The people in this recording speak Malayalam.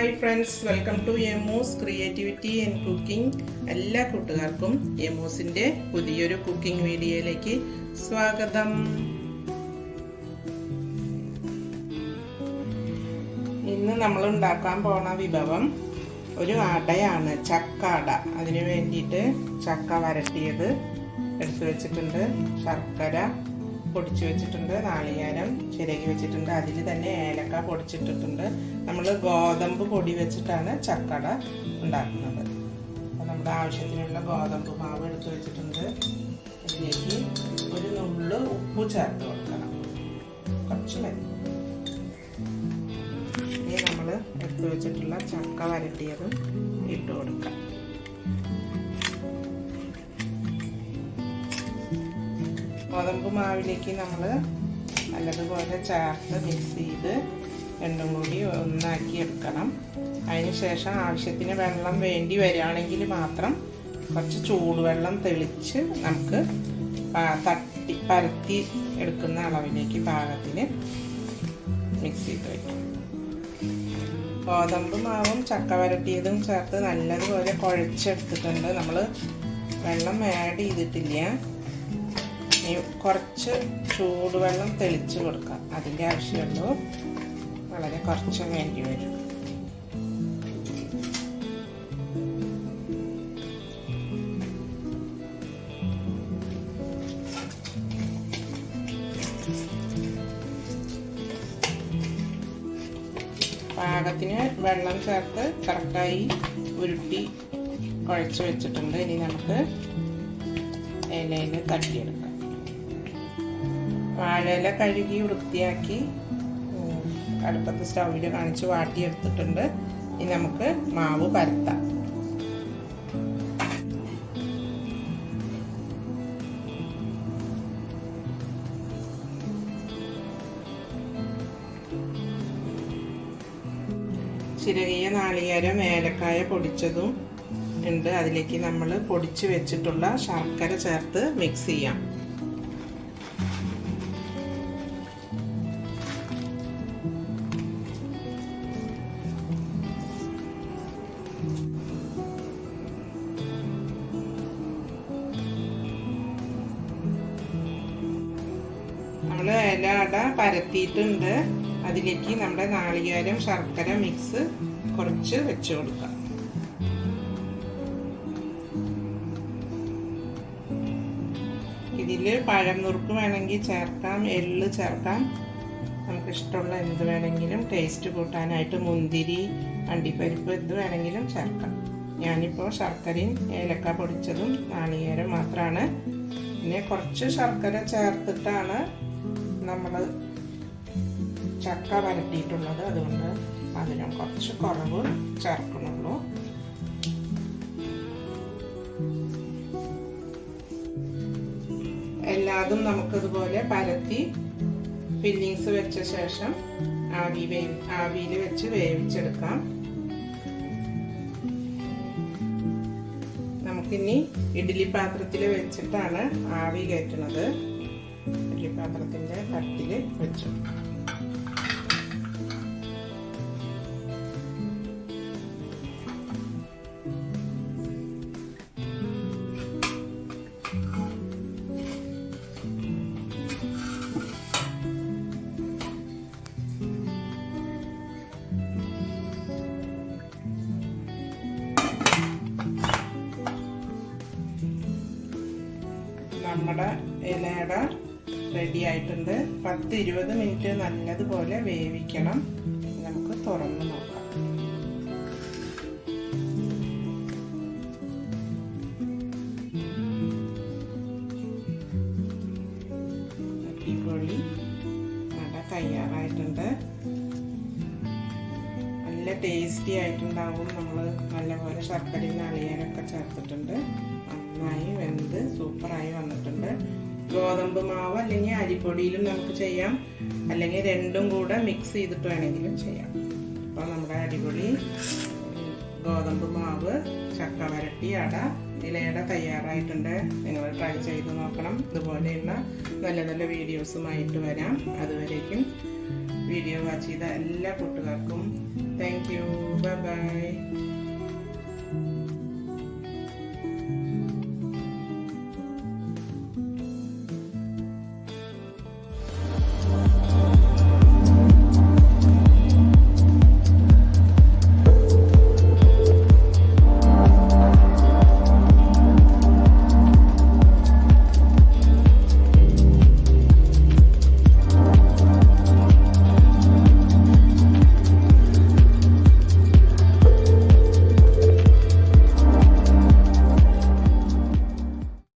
Hi friends welcome to Emo's creativity and cooking. എല്ലാ കൂട്ടുകാർക്കും എമോസിന്റെ പുതിയൊരു കുക്കിംഗ് വീഡിയോയിലേക്ക് സ്വാഗതം. ഇന്ന് നമ്മൾ ഉണ്ടാക്കാൻ പോണ വിഭവം ഒരു അടയാണ് ചക്ക അട. അതിന് വേണ്ടിയിട്ട് ചക്ക വരട്ടിയത് എടുത്തു വെച്ചിട്ടുണ്ട്. ശർക്കര പൊടിച്ചു വെച്ചിട്ടുണ്ട് നാളികേരം ചിരകി വെച്ചിട്ടുണ്ട്. അതിൽ തന്നെ ഏലക്ക പൊടിച്ചിട്ടിട്ടുണ്ട്. നമ്മൾ ഗോതമ്പ് പൊടി വെച്ചിട്ടാണ് ചക്കട ഉണ്ടാക്കുന്നത്. അപ്പോൾ നമ്മുടെ ആവശ്യത്തിനുള്ള ഗോതമ്പ് മാവ് എടുത്ത് വെച്ചിട്ടുണ്ട്. ഇതിലേക്ക് ഒരു നുള്ളു ഉപ്പ് ചേർത്ത് കൊടുക്കണം. കുറച്ച് മതി. ഇനി നമ്മൾ എടുത്തു വെച്ചിട്ടുള്ള ചക്ക വരട്ടിയതും ഇട്ട് കൊടുക്കാം. ഗോതമ്പ് മാവിലേക്ക് നമ്മൾ നല്ലതുപോലെ ചേർത്ത് മിക്സ് ചെയ്ത് രണ്ടും കൂടി ഒന്നാക്കി എടുക്കണം. അതിന് ശേഷം ആവശ്യത്തിന് വെള്ളം വേണ്ടി വരികയാണെങ്കിൽ മാത്രം കുറച്ച് ചൂടുവെള്ളം തെളിച്ച് നമുക്ക് തട്ടി പരത്തി എടുക്കുന്ന അളവിലേക്ക് പാകത്തിന് മിക്സ് ചെയ്ത് വയ്ക്കും ഗോതമ്പ് മാവും ചക്ക വരട്ടിയതും ചേർത്ത് നല്ലതുപോലെ കുഴച്ചെടുത്തിട്ടുണ്ട്. നമ്മൾ വെള്ളം ആഡ് ചെയ്തിട്ടില്ല. കുറച്ച് ചൂടുവെള്ളം തെളിച്ച് കൊടുക്കാം. അതിന്റെ ആവശ്യമുള്ളൂ. വളരെ കുറച്ച് വേണ്ടി വരും. പാകത്തിന് വെള്ളം ചേർത്ത് കറക്റ്റായി ഉരുട്ടി കുഴച്ച് വെച്ചിട്ടുണ്ട്. ഇനി നമുക്ക് ഇലയിൽ തട്ടിയെടുക്കാം. വാഴയില കഴുകി വൃത്തിയാക്കി അടുപ്പത്ത് സ്റ്റൗവിൽ കാണിച്ച് വാട്ടിയെടുത്തിട്ടുണ്ട്. ഇനി നമുക്ക് മാവ് പരത്താം. ചിരകിയ നാളികേരം ഏലക്കായ പൊടിച്ചതും ഉണ്ട്. അതിലേക്ക് നമ്മൾ പൊടിച്ചു വെച്ചിട്ടുള്ള ശർക്കര ചേർത്ത് മിക്സ് ചെയ്യാം. നമ്മൾ ഇല അട പരത്തിയിട്ടുണ്ട്. അതിലേക്ക് നമ്മുടെ നാളികേരം ശർക്കര മിക്സ് കുറച്ച് വെച്ച് കൊടുക്കാം. ഇതിൽ പഴം നുറുക്ക് വേണമെങ്കിൽ ചേർക്കാം എള്ള് ചേർക്കാം. നമുക്ക് ഇഷ്ടമുള്ള എന്ത് വേണമെങ്കിലും ടേസ്റ്റ് കൂട്ടാനായിട്ട് മുന്തിരി അണ്ടിപ്പരിപ്പ് എന്ത് വേണമെങ്കിലും ചേർക്കാം. ഞാനിപ്പോൾ ശർക്കരയും ഏലക്ക പൊടിച്ചതും നാളികേരം മാത്രമാണ് പിന്നെ കുറച്ച് ശർക്കര ചേർത്തിട്ടാണ് നമ്മൾ ചക്ക വരട്ടിയിട്ടുള്ളത് അതുകൊണ്ട് അതിനും കുറച്ച് കുറവ് ചേർക്കണുള്ളൂ. എല്ലാതും നമുക്കിതുപോലെ പരത്തി ഫില്ലിങ്സ് വെച്ച ശേഷം ആവി വേ ആവിയിൽ വെച്ച് വേവിച്ചെടുക്കാം. നമുക്കിനി ഇഡ്ഡലി പാത്രത്തിൽ വെച്ചിട്ടാണ് ആവി കയറ്റുന്നത്. ഇഡ്ഡലി പാത്രത്തിന്റെ തട്ടിൽ വെച്ചു. നമ്മുടെ ഇലയുടെ റെഡി ആയിട്ടുണ്ട് പത്ത് ഇരുപത് മിനിറ്റ് നല്ലതുപോലെ വേവിക്കണം. നമുക്ക് തുറന്ന് നോക്കാം. തയ്യാറായിട്ടുണ്ട്. നല്ല ടേസ്റ്റി ആയിട്ടുണ്ടാവും. നമ്മൾ നല്ലപോലെ ശർക്കരയും നാളികേരമൊക്കെ ചേർത്തിട്ടുണ്ട്. നന്നായി വെന്ത് സൂപ്പറായി വന്നിട്ടുണ്ട്. ഗോതമ്പ് മാവ് അല്ലെങ്കിൽ അരിപ്പൊടിയിലും നമുക്ക് ചെയ്യാം. അല്ലെങ്കിൽ രണ്ടും കൂടെ മിക്സ് ചെയ്തിട്ട് വേണമെങ്കിലും ചെയ്യാം. അപ്പോൾ നമ്മുടെ അരിപൊടി ഗോതമ്പ് മാവ് ചക്ക വരട്ടി അട ഇലയട തയ്യാറായിട്ടുണ്ട്. നിങ്ങൾ ട്രൈ ചെയ്ത് നോക്കണം. ഇതുപോലെയുള്ള നല്ല നല്ല വീഡിയോസുമായിട്ട് വരാം. അതുവരേക്കും വീഡിയോ വാച്ച് ചെയ്ത എല്ലാ കൂട്ടുകാർക്കും. Thank you by